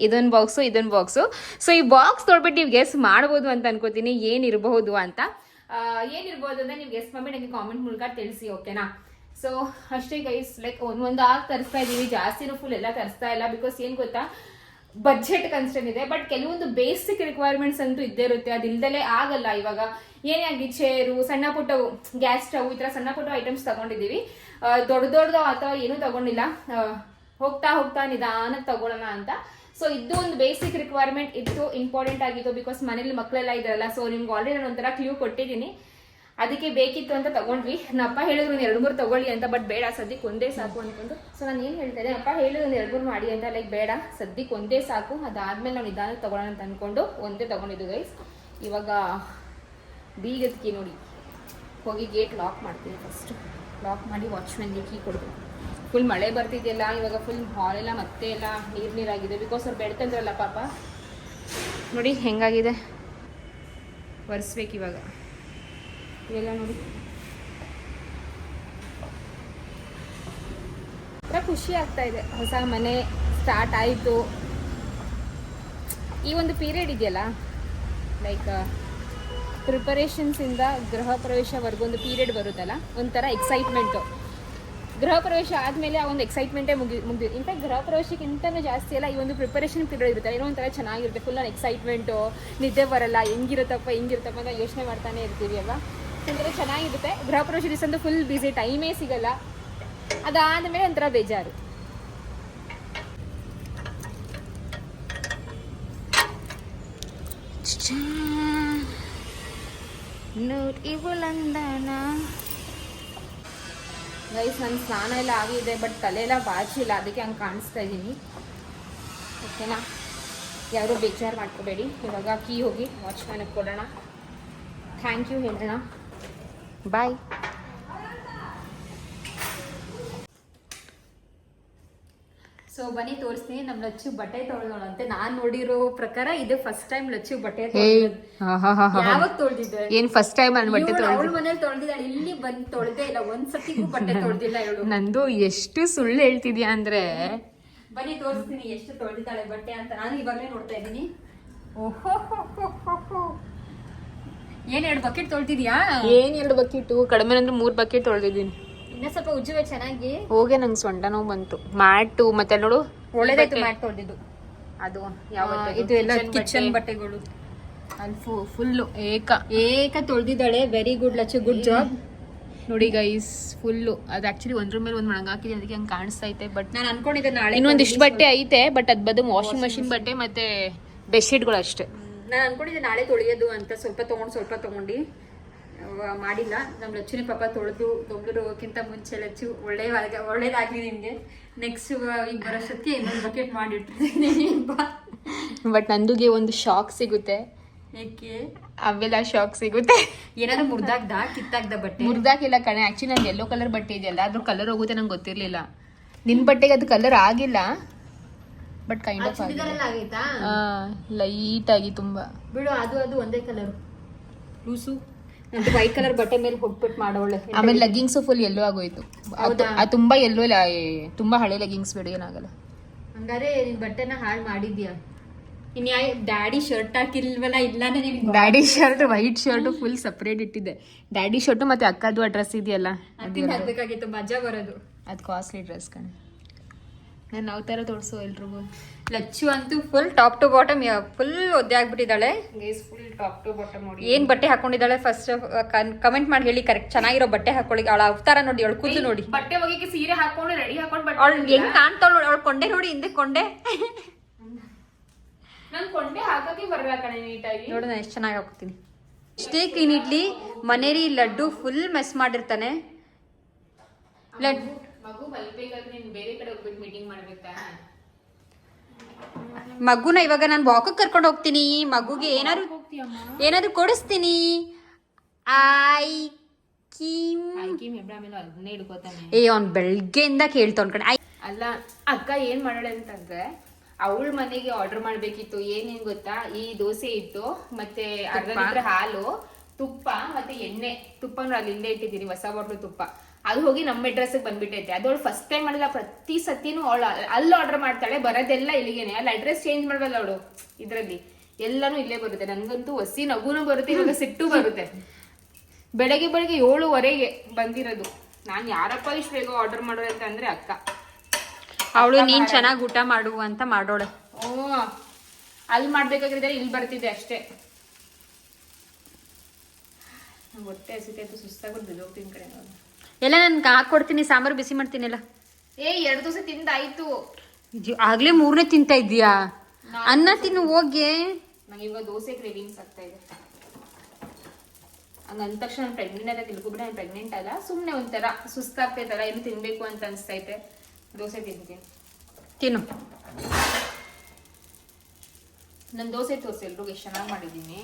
ಇದೊಂದು ಬಾಕ್ಸು ಇದೊಂದು ಬಾಕ್ಸು ಸೊ ಈ ಬಾಕ್ಸ್ ನೋಡ್ಬಿಟ್ಟು ನೀವು ಗೆಸ್ ಮಾಡ್ಬೋದು ಅಂತ ಅನ್ಕೋತೀನಿ. ಏನಿರಬಹುದು ಅಂತ. ಏನಿರ್ಬೋದು ಅಂತ ನೀವು ಎಸ್ ಮಮ್ಮಿ ನನಗೆ ಕಾಮೆಂಟ್ ಮೂಲಕ ತಿಳಿಸಿ ಓಕೆನಾ ಸೊ ಅಷ್ಟೇ ಗೈಸ್ ಲೈಕ್ ಒಂದೊಂದಾಗಿ ತರಿಸ್ತಾ ಇದ್ದೀವಿ ಜಾಸ್ತಿನೂ ಫುಲ್ ಎಲ್ಲ ತರಿಸ್ತಾ ಇಲ್ಲ ಬಿಕಾಸ್ ಏನು ಗೊತ್ತಾ? ಬಜೆಟ್ ಕನ್ಸ್ಟೆಂಟ್ ಇದೆ ಬಟ್ ಕೆಲವೊಂದು ಬೇಸಿಕ್ ರಿಕ್ವೈರ್ಮೆಂಟ್ಸ್ ಅಂತೂ ಇದ್ದೇ ಇರುತ್ತೆ, ಅದಿಲ್ದಲೇ ಆಗಲ್ಲ ಇವಾಗ. ಏನೇ ಆಗಿ ಚೇರು ಸಣ್ಣ ಪುಟ್ಟ ಗ್ಯಾಸ್ ಸ್ಟವ್ ಈ ಥರ ಸಣ್ಣ ಪುಟ್ಟ ಐಟಮ್ಸ್ ತಗೊಂಡಿದ್ದೀವಿ. ದೊಡ್ಡ ದೊಡ್ಡದು ಅಥವಾ ಏನೂ ತಗೊಂಡಿಲ್ಲ. ಹೋಗ್ತಾ ಹೋಗ್ತಾ ನಿಧಾನಕ್ಕೆ ತಗೊಳ್ಳೋಣ ಅಂತ. ಸೊ ಇದು ಒಂದು ಬೇಸಿಕ್ ರಿಕ್ವೈರ್ಮೆಂಟ್ ಇತ್ತು ಇಂಪಾರ್ಟೆಂಟ್ ಆಗಿತ್ತು ಬಿಕಾಸ್ ಮನೇಲಿ ಮಕ್ಕಳೆಲ್ಲ ಇದಾರಲ್ಲ ಸೊ ನಿಮ್ಗೆ ಆಲ್ರೆಡಿ ನಾನು ಒಂಥರ ಕ್ಲೂ ಕೊಟ್ಟಿದ್ದೀನಿ. ಅದಕ್ಕೆ ಬೇಕಿತ್ತು ಅಂತ ತಗೊಂಡ್ವಿ. ನಮ್ಮ ಅಪ್ಪ ಹೇಳಿದ್ರು ಒಂದು ಎರಡು ಮೂರು ತಗೊಳ್ಳಿ ಅಂತ ಬಟ್ ಬೇಡ, ಸದ್ಯಕ್ಕೆ ಒಂದೇ ಸಾಕು ಅನ್ಕೊಂಡು. ಸೊ ನಾನು ಏನು ಹೇಳ್ತಾ ಅಪ್ಪ ಹೇಳಿದ್ರು ಒಂದು ಎರಡು ಮೂರು ಮಾಡಿ ಅಂತ ಲೈಕ್ ಬೇಡ, ಸದ್ಯಕ್ಕೆ ಒಂದೇ ಸಾಕು. ಅದಾದ್ಮೇಲೆ ನಾವು ನಿಧಾನ ತಗೊಳ್ಳೋಣ ಅಂತ ಅಂದ್ಕೊಂಡು ಒಂದೇ ತಗೊಂಡಿದ್ದು ಗೈಸ್ ಇವಾಗ ಬೀಗದಕ್ಕೆ ನೋಡಿ. ಹೋಗಿ ಗೇಟ್ ಲಾಕ್ ಮಾಡ್ತೀನಿ ಫಸ್ಟ್ ಲಾಕ್ ಮಾಡಿ ವಾಚ್ಮೆನ್ಗೆ ಕೀ ಕೊಡಬೇಕು. ಫುಲ್ ಮಳೆ ಬರ್ತಿದೆಯಲ್ಲ, ಇವಾಗ ಫುಲ್ ಹಾಲೆಲ್ಲ ಮತ್ತೆ ಎಲ್ಲ ನೀರು ನೀರಾಗಿದೆ. ಬಿಕಾಸ್ ಅವ್ರು ಬೆಳ್ತಂದ್ರಲ್ಲ ಪಾಪ. ನೋಡಿ ಹೆಂಗಾಗಿದೆ. ಒರೆಸ್ಬೇಕು ಇವಾಗ. ಇವೆಲ್ಲ ನೋಡಿ. ಖುಷಿ ಆಗ್ತಾ ಇದೆ. ಹೊಸ ಮನೆ ಸ್ಟಾರ್ಟ್ ಆಯಿತು. ಈ ಒಂದು ಪೀರಿಯಡ್ ಇದೆಯಲ್ಲ ಲೈಕ್ ಪ್ರಿಪರೇಷನ್ಸಿಂದ ಗೃಹ ಪ್ರವೇಶವರೆಗೂ ಒಂದು ಪೀರಿಯಡ್ ಬರುತ್ತಲ್ಲ, ಒಂಥರ ಎಕ್ಸೈಟ್ಮೆಂಟು ಗೃಹ ಪ್ರವೇಶ ಆದಮೇಲೆ ಆ ಒಂದು ಎಕ್ಸೈಟ್ಮೆಂಟೇ ಮುಗಿ ಮುಗಿದು ಇನ್ಫ್ಯಾಕ್ಟ್ ಗೃಹ ಪ್ರವೇಶಕ್ಕಿಂತನೂ ಜಾಸ್ತಿ ಎಲ್ಲ ಈ ಒಂದು ಪ್ರಿಪರೇಷನ್ ಪೀರಿಯಡ್ ಇರುತ್ತೆ ಏನೋ ಒಂಥರ ಚೆನ್ನಾಗಿರುತ್ತೆ ಫುಲ್ ಎಕ್ಸೈಟ್ಮೆಂಟು ನಿದ್ದೆ ಬರಲ್ಲ, ಹೆಂಗಿರುತ್ತಪ್ಪ ಹೆಂಗಿರುತ್ತಪ್ಪ ಅಂತ ಯೋಚನೆ ಮಾಡ್ತಾನೆ ಇರ್ತೀವಿ ಅಲ್ವಾ? ಒಂಥರ ಚೆನ್ನಾಗಿರುತ್ತೆ. ಗೃಹ ಪ್ರವೇಶ ದಿವಸ ಅಂತೂ ಫುಲ್ ಬ್ಯುಸಿ ಟೈಮೇ ಸಿಗಲ್ಲ. ಅದಾದಮೇಲೆ ಒಂಥರ ಬೇಜಾರು. ನೋಟ್ ಇವಳಂದನ ಗೈಸ್ ನನ್ನ ಸ್ನಾನ ಎಲ್ಲ ಆಗಿದೆ ಬಟ್ ತಲೆ ಎಲ್ಲ ಬಾಚಿಲ್ಲ. ಅದಕ್ಕೆ ಹಂಗೆ ಕಾಣಿಸ್ತಾ ಇದ್ದೀನಿ ಓಕೆನಾ? ಯಾರು ಬೇಜಾರು ಮಾಡ್ಕೋಬೇಡಿ. ಇವಾಗ ಕೀ ಹೋಗಿ ವಾಚ್ಮ್ಯಾನಿಗೆ ಕೊಡೋಣ. ಥ್ಯಾಂಕ್ ಯು, ಹೇಳೋಣ. ಬಾಯ್ ಸೊ ಬನ್ನಿ ತೋರಿಸ್ತೀನಿ. ನಮ್ ಲಚ್ಚು ಬಟ್ಟೆ ತೊಳೆದೋಳಂತೆ ನಾನ್ ನೋಡಿರೋ ಪ್ರಕಾರ ಇದು ಫಸ್ಟ್ ಟೈಮ್ ಲಚ್ಚು ಬಟ್ಟೆ ಯಾವಾಗ ತೊಳೆದಿದ್ದೆ? ಏನ್ ಫಸ್ಟ್ ಟೈಮ್ ನಾನು ಬಟ್ಟೆ ಅವಳ ಮನೇಲಿ ತೊಳೆದಿದ್ದಾಳೆ. ಇಲ್ಲಿ ಬಂದು ತೊಳೆದೇ ಇಲ್ಲ. ಒಂದ್ಸತಿಗೂ ಬಟ್ಟೆ ತೊಳೆದಿಲ್ಲ ಇವಳು. ನಂದು ಎಷ್ಟು ಸುಳ್ಳು ಹೇಳ್ತಿದ್ಯಾ ಅಂದ್ರೆ? ಬನ್ನಿ ತೋರಿಸ್ತೀನಿ ಎಷ್ಟು ತೊಳೆದಿದ್ದಾಳೆ ಬಟ್ಟೆ ಅಂತ. ನಾನು ಇವಾಗಲೇ ನೋಡ್ತಾ ಇದ್ದೀನಿ. ಓಹೋ ಏನ್ ಎರಡು ಬಕೆಟ್ ತೊಳ್ತಿದ್ಯಾ ಏನ್ ಎರಡು ಬಕೆಟು ಕಡಿಮೆ ಅಂದ್ರೆ ಮೂರ್ ಬಕೆಟ್ ತೊಳೆದಿದ್ದೀನಿ. ಇನ್ನ ಸ್ವಲ್ಪ ಉಜ್ಜುವೆ ಚೆನ್ನಾಗಿ. ಹೋಗೆ ನಂಗೆ ಸೊಂಡ ನೋವು ಬಂತು. ಮ್ಯಾಟು ಮತ್ತೆ ನೋಡು ಒಳ್ಳೇದಾಯ್ತು ಮ್ಯಾಟ್ ತೊಳೆದಿದ್ದು. ಅದು ಯಾವ ಇದು ಎಲ್ಲ ಕಿಚನ್ ಬಟ್ಟೆಗಳು. ಅಲ್ಲಿ ಫುಲ್ಲು. ಏಕ. ಏಕ ತೊಳೆದಿದ್ದಾಳೆ. Very good Lachchu good job ನೋಡಿ ಗೈಸ್ ಫುಲ್ಲು. ಅದು ಆಕ್ಚುಲಿ ಒಂದ್ರ ಮೇಲೆ ಒಂದು ಹಾಕಿದೆ ಅದಕ್ಕೆ ಹಂಗೆ ಕಾಣಿಸ್ತಾ ಐತೆ ಬಟ್ ನಾನು ಅನ್ಕೊಂಡಿದ್ದೆ ನಾಳೆ ಇನ್ನೊಂದಿಷ್ಟು ಬಟ್ಟೆ ಐತೆ ಬಟ್ ಅದು ಬದು ವಾಷಿಂಗ್ ಮಷಿನ್ ಬಟ್ಟೆ ಮತ್ತೆ ಬೆಡ್ಶೀಟ್ಗಳು ಅಷ್ಟೇ. ನಾನು ಅನ್ಕೊಂಡಿದ್ದೆ ನಾಳೆ ತೊಳೆಯೋದು ಅಂತ ಸ್ವಲ್ಪ ತೊಗೊಂಡು ಸ್ವಲ್ಪ ತಗೊಂಡು. ಮಾಡಿಲ್ಲ. ನಮ್ಮ ಲಚ್ಚುನಿ ಪಾಪ ತೊಳೆದು ತೊಳೆದಿರೋಕ್ಕಿಂತ ಮುಂಚೆ ಲಚ್ಚು ಒಳ್ಳೆ ಒಳ್ಳೇದಾಗ್ಲಿ ನಿಮಗೆ. ನೆಕ್ಸ್ಟ್ ಈಗ ಬರೋಷ್ಟೊತ್ತಿಗೆ ಇನ್ನೊಂದು ಬಕೆಟ್ ಮಾಡಿಟ್ಟಿರ್ತೀನಿ. ಬಟ್ ನಂದುಗೆ ಒಂದು ಶಾಕ್ ಸಿಗುತ್ತೆ. ಏಕೆ? ಅವೆಲ್ಲ ಶಾಕ್ ಸಿಗುತ್ತೆ. ಏನಾದ್ರು ಮುರ್ದಾಗ್ದ? ಕಿತ್ತಾಗ್ದ ಬಟ್ಟೆ? ಮುರ್ದಾಕಿಲ್ಲ ಕಣೆ. ಆಕ್ಚುಲಿ ನಂದು ಯೆಲ್ಲೋ ಕಲರ್ ಬಟ್ಟೆ ಇದೆಯಲ್ಲ ಅದ್ರ ಕಲರ್ ಹೋಗುತ್ತೆ ನಂಗೆ ಗೊತ್ತಿರಲಿಲ್ಲ. ನಿನ್ ಬಟ್ಟೆಗೆ ಅದು ಕಲರ್ ಆಗಿಲ್ಲ. ಬಟ್ ಕೈಂಡ್ ಆಫ್ ಲೈಟ್ ಆಗಿ ತುಂಬಾ. ಬಿಡು ಅದು ಅದು ಒಂದೇ ಕಲರ್ ಲೂಸು. ನಂದು ವೈಟ್ ಕಲರ್ ಬಟ್ಟೆ ಮೇಲೆ ಹೋಗ್ಬಿಟ್ಟು ಮಾಡೋಳೆ. ಆಮೇಲೆ ಲೆಗ್ಗಿಂಗ್ಸ್ ಫುಲ್ ಎಲ್ಲೋ ಆಗೋಯ್ತು. ಅದು ಅದು ತುಂಬಾ ಎಲ್ಲೋ ಇಲ್ಲ ತುಂಬಾ ಹಳೆ ಲೆಗ್ಗಿಂಗ್ಸ್ ಬೇಡ ಏನಾಗಲ್ಲ. ಹಂಗಾರೆ ನಿನ್ ಬಟ್ಟೆನ ಹಾಳು ಮಾಡಿದ್ಯಾ? ಇನ್ ಯಾ ಡ್ಯಾಡಿ ಶರ್ಟ್ ಹಾಕಿಲ್ವಲ್ಲ ಇಲ್ಲಾನೆ ನಿನ್ daddy shirt white shirt full separate ಇಟ್ಟಿದ್ದೆ. ಡ್ಯಾಡಿ ಶರ್ಟ್ ಮತ್ತೆ ಅಕ್ಕದು ಆ ಡ್ರೆಸ್ ಇದೆಯಲ್ಲ? ಅತ್ತಿನ ಹಾಕ್ಬೇಕಾಗಿತ್ತು ಮಜಾ ಬರೋದು. ಅದು ಕಾಸ್ಟ್ಲಿ ಡ್ರೆಸ್ ಕಣೆ. ನಾನು ಯಾವ ಥರ ತೋರಿಸೋ ಎಲ್ರಿಗೂ. ಲಚ್ಚು ಅಂತೂ full top to bottom full ಒದ್ದೆ ಆಗ್ಬಿಟ್ಟಿದ್ದಾಳೆ. Guys full top to bottom ನೋಡಿ. ಏನು ಬಟ್ಟೆ ಹಾಕೊಂಡಿದ್ದಾಳೆ? ಫಸ್ಟ್ ಕಮೆಂಟ್ ಮಾಡಿ ಹೇಳಿ ಕರೆಕ್ಟ್ ಚೆನ್ನಾಗಿರೋ ಬಟ್ಟೆ ಹಾಕೊಳ್ಳಿ. ಅವಳ ಅವತಾರ ನೋಡಿ ಅವಳು ಕೂತು ನೋಡಿ. ಬಟ್ಟೆ ಒಗೆಗೆ ಸೀರೆ ಹಾಕೊಂಡು ರೆಡಿ ಹಾಕೊಂಡು ಅವಳು ಹೆಂಗೆ ಹೆಂಗ್ ಕಾಣ್ತಾಳ ನೋಡಿ ಅವಳು ಕೊಂಡೆ ನೋಡಿ ಹಿಂದೆ ಕೊಂಡೆ. ನಾನು ಕೊಂಡೆ ಹಾಕಕ್ಕೆ ಬರಲ್ಲ ಕಣೆ ನೀಟಾಗಿ. ನೋಡು ನಾನು ಎಷ್ಟು ಚೆನ್ನಾಗಿ ಹಾಕ್ತೀನಿ ಇಷ್ಟೇ ಕ್ಲೀನ್ ಇಡ್ಲಿ. ಮನೇರಿ ಲಡ್ಡು ಫುಲ್ ಮೆಸ್ ಮಾಡಿರ್ತಾನೆ. ಲಡ್ ಮಗು ಮಲ್ಬೇಕಾದ್ರೆ ನೀನ್ ಬೇರೆ ಕಡೆ ಹೋಗ್ಬಿಟ್ಟು ಮೀಟಿಂಗ್ ಮಾಡ್ಬೇಕಾ? ಮಗುನ ಇವಾಗ ನಾನು ವಾಕಕ್ಕೆ ಕರ್ಕೊಂಡು ಹೋಗ್ತೀನಿ. ಮಗುಗೆ ಏನಾದ್ರು ಏನಾದ್ರು ಕೊಡಿಸ್ತೀನಿ. ಐ ಕಿಮ್ ಏ ಅವ್ನ್ ಬೆಳಗ್ಗೆಯಿಂದ ಕೇಳ್ತಾವ್ ಕಣೆ. ಐ ಅಲ್ಲ ಅಕ್ಕ ಏನ್ ಮಾಡೋಳೆ ಅಂತಂದ್ರೆ ಅವಳ ಮನೆಗೆ ಆರ್ಡರ್ ಮಾಡ್ಬೇಕಿತ್ತು. ಏನೇನ್ ಗೊತ್ತಾ? ಈ ದೋಸೆ ಇತ್ತು ಮತ್ತೆ ಅರ್ಧ ಲೀಟರ್ ಹಾಲು ತುಪ್ಪ ಮತ್ತೆ ಎಣ್ಣೆ. ತುಪ್ಪ ಅಲ್ಲಿ ಇಲ್ಲೇ ಇಟ್ಟಿದ್ದೀನಿ ಹೊಸ ಬಾಟ್ಲು ತುಪ್ಪ. ಅದು ಹೋಗಿ ನಮ್ಮ ಅಡ್ರೆಸ್ ಬಂದ್ಬಿಟ್ಟೈತೆ. ಅದು ಅವಳು ಫಸ್ಟ್ ಟೈಮ್ ಮಾಡಿಲ್ಲ ಪ್ರತಿ ಸತಿನೂ ಅವಳು ಅಲ್ಲಿ ಆರ್ಡರ್ ಮಾಡ್ತಾಳೆ ಬರೋದೆಲ್ಲ ಇಲ್ಲಿಗೇನೆ. ಅಲ್ಲಿ ಅಡ್ರೆಸ್ ಚೇಂಜ್ ಮಾಡಲ್ಲ ಅವಳು ಇದರಲ್ಲಿ. ಎಲ್ಲಾನು ಇಲ್ಲೇ ಬರುತ್ತೆ. ನನಗಂತೂ ಹೊಸಿ ನಗುನು ಬರುತ್ತೆ ಇವಾಗ ಸಿಟ್ಟು ಬರುತ್ತೆ. ಬೆಳಗ್ಗೆ ಬೆಳಗ್ಗೆ ಏಳುವರೆಗೆ ಬಂದಿರೋದು. ನಾನು ಯಾರಪ್ಪ ಇಷ್ಟು ಬೇಗ ಆರ್ಡರ್ ಮಾಡೋದು ಅಂತ ಅಂದ್ರೆ ಅಕ್ಕ. ಅವಳು ನೀನ್ ಚೆನ್ನಾಗಿ ಊಟ ಮಾಡು ಅಂತ ಮಾಡೋಳೆ. ಓ ಅಲ್ಲಿ ಮಾಡ್ಬೇಕಾಗಿದ್ರೆ ಇಲ್ಲಿ ಬರ್ತಿದೆ ಅಷ್ಟೇ. ಹೊಟ್ಟೆ ಹಸಿತೆ ಅಂತ ಸುಸ್ತಾಗ್ಬಿಟ್ಟು ಬಿದ್ದೋಗ್ತೀನಿ ಕಡೆ ನಾನು. ಎಲ್ಲ ನನ್ಗೆ ಹಾಕೊಡ್ತೀನಿ ಸಾಂಬಾರು ಬಿಸಿ ಮಾಡ್ತೀನಿ ಎಲ್ಲ ಏ ಎರಡು ದಿವಸ ತಿಂದಾಯ್ತು. ಆಯ್ತು ಆಗ್ಲೇ ಮೂರನೇ ತಿಂತಾ ಇದೀಯಾ ಅನ್ನ ತಿನ್ನು ಹೋಗಿ. ನಂಗೆ ಇವಾಗ ದೋಸೆ ಕ್ರೇವಿಂಗ್ಸ್ ಆಗ್ತಾ ಇದೆ. ಹಂಗ ಅಂದ ತಕ್ಷಣ ನಾನು ಪ್ರೆಗ್ನೆಂಟ್ ಅಂತ ತಿಳ್ಕೊಬಿಟ್ಟು ನಾನು ಪ್ರೆಗ್ನೆಂಟ್ ಅಲ್ಲ. ಸುಮ್ಮನೆ ಒಂಥರ ಸುಸ್ತಾಗ್ತೈತಲ್ಲ ಏನು ತಿನ್ಬೇಕು ಅಂತ ಅನಿಸ್ತೈತೆ ದೋಸೆ ತಿಂತೀನಿ. ತಿನ್ನು. ನಾನು ದೋಸೆ ತೋರಿಸಿ ಎಲ್ರಿಗೂ ಎಷ್ಟು ಚೆನ್ನಾಗಿ ಮಾಡಿದ್ದೀನಿ.